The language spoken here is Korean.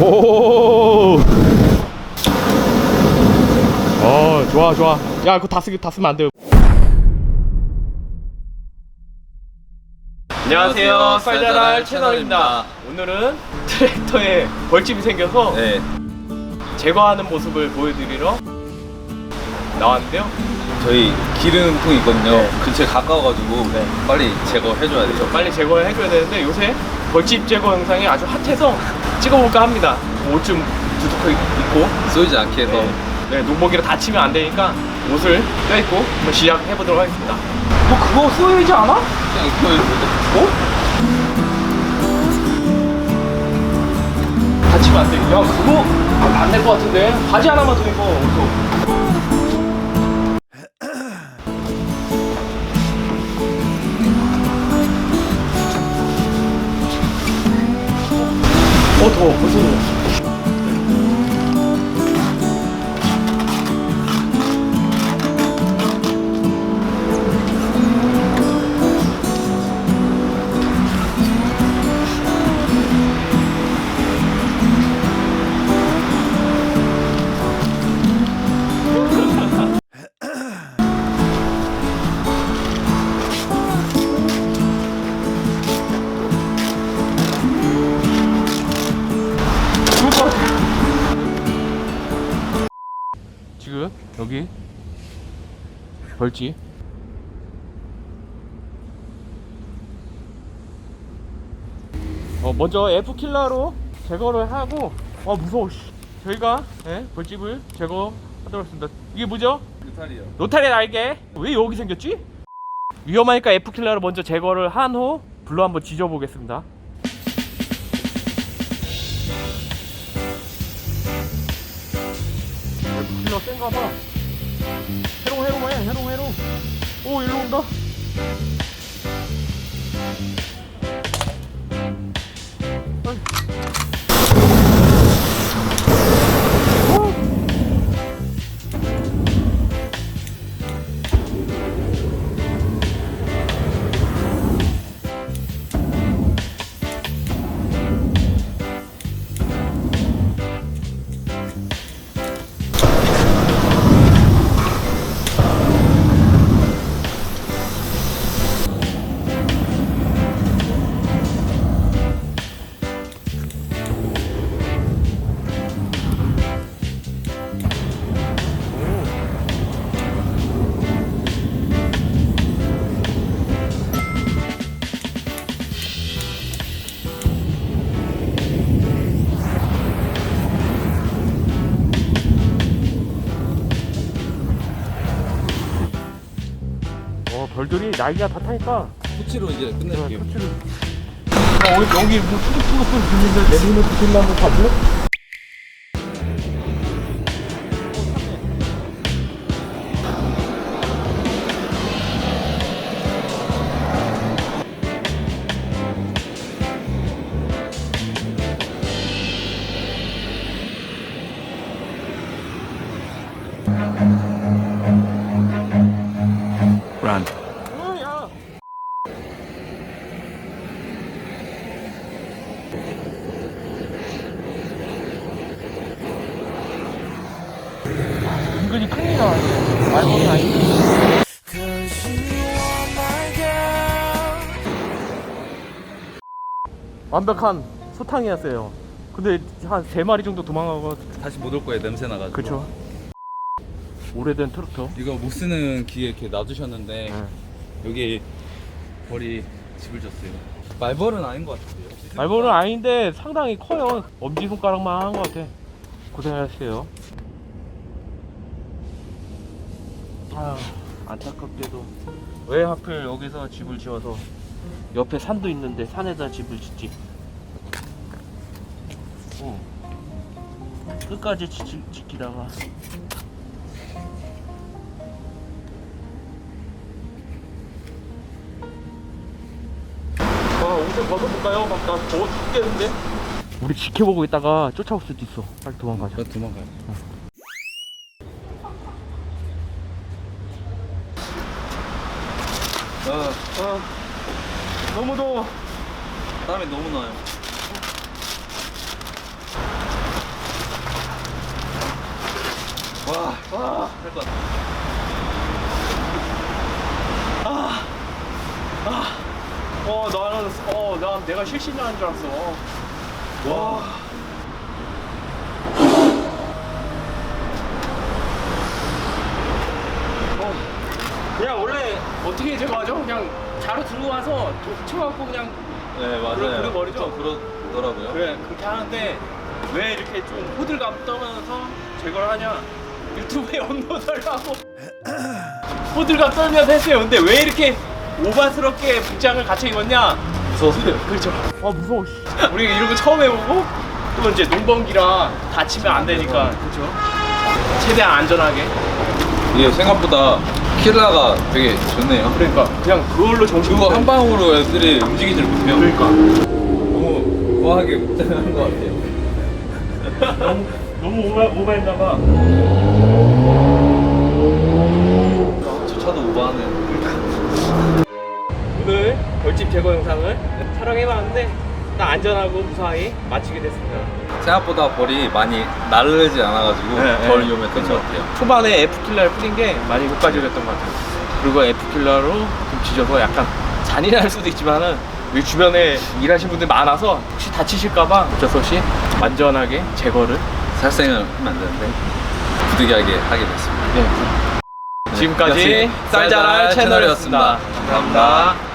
오. 어, 좋아, 좋아. 야, 그거 다 쓰기 다 쓰면 안 돼요. 안녕하세요, 쌀자랄 채널입니다. 오늘은 트랙터에 벌집이 생겨서 네, 제거하는 모습을 보여드리러 나왔는데요. 저희 기름통 있거든요. 네. 근처에 가까워가지고 네. 빨리 제거해줘야 돼요. 빨리 제거를 해줘야 되는데 요새 벌집 제거 영상이 아주 핫해서 찍어볼까 합니다. 옷좀 두둑하게 입고 쏘이지 않게 해서 네, 네, 농목이라 다치면 안 되니까 옷을 껴입고 한번 시작해보도록 하겠습니다. 뭐 그거 쓰이지 않아? 그냥 입고 어? 다치면 안 돼. 야 그거 안 될 것 같은데 바지 하나만 더 입어. 옷도. 더워 벌써 더워. 여기 벌지 어 먼저 F 킬러로 제거를 하고 어 무서워 씨. 저희가 예, 벌집을 제거하도록 하겠습니다 이게 뭐죠? 느타리요. 로타리 날개 왜 여기 생겼지? 위험하니까 F 킬러로 먼저 제거를 한 후 불로 한번 지져 보겠습니다 F 킬러 센가 봐 해롱 해롱 해 해롱 해롱. 오 일로 온다 어 날개가 다 타니까. 토치로 이제 끝낼게요. 터치를 야 여기 여기 뭐 푸득푸득 들리는데 내 눈에 붙었나 한번 봐 은근히 큰일 나왔네. 말벌이 아닌데. 완벽한 소탕이었어요. 근데 한 세 마리 정도 도망가고 다시 못 올 거예요. 냄새 나가지고. 그쵸. 오래된 트랙터. 이거 못 쓰는 기계 이렇게 놔두셨는데 네. 여기 벌이 집을 졌어요. 말벌은 아닌 것 같은데요. 말벌은 아닌데 상당히 커요. 엄지 손가락만 한 것 같아. 고생하셨어요. 아 안타깝게도 왜 하필 여기서 집을 지어서 옆에 산도 있는데 산에다 집을 짓지? 어. 끝까지 지, 지키다가 아, 옷을 벗어볼까요? 막 나 더워 죽겠는데? 우리 지켜보고 있다가 쫓아올 수도 있어. 빨리 도망가자. 저 도망가요. 어, 어. 너무 더워. 땀이 너무 나요. 와, 와, 할것 같아. 어, 나는, 어, 난 내가 실신하는 줄 알았어. 와. 어, 그냥 원래 어떻게 제거하죠? 그냥 자루 들고 와서 쳐갖고 그냥 네, 맞아요. 머리죠? 좀 그러더라고요. 그래 그렇게 하는데 왜 이렇게 좀 호들갑 떨면서 제거를 하냐 유튜브에 업로드를 하고 호들갑 떨면서 했어요 근데 왜 이렇게 오바스럽게 복장을 갖춰 입었냐 무서워서요. 그렇죠 아 무서워 우리 이런 거 처음 해보고 또 이제 농번기라 다치면 안 되니까 그렇죠 최대한 안전하게 이게 생각보다 킬라가 되게 좋네요. 그러니까 그냥 그걸로 정신 그거 한 방으로 애들이 움직이질 못해요. 그러니까 너무 우아하게 못하는 것 같아요. 너무 너무 오바 오바했나 봐 저 차도 우아하네. 오늘 벌집 제거 영상을 촬영해봤는데 딱 안전하고 무사히 마치게 됐습니다. 생각보다 벌이 많이 나르지 않아가지고 네, 덜 네. 위험했던 것 같아요. 초반에 F킬러를 뿌린 게 많이 효과적이었던 것 같아요. 그리고 F킬러로 좀 지져서 약간 잔인할 수도 있지만은 우리 주변에 일하시는 분들 많아서 혹시 다치실까봐 어쩔 수 없이 안전하게 제거를 살생을 하면 안 되는데 부득이하게 하게 됐습니다. 네. 지금까지 쌀자랄. 채널이었습니다. 감사합니다.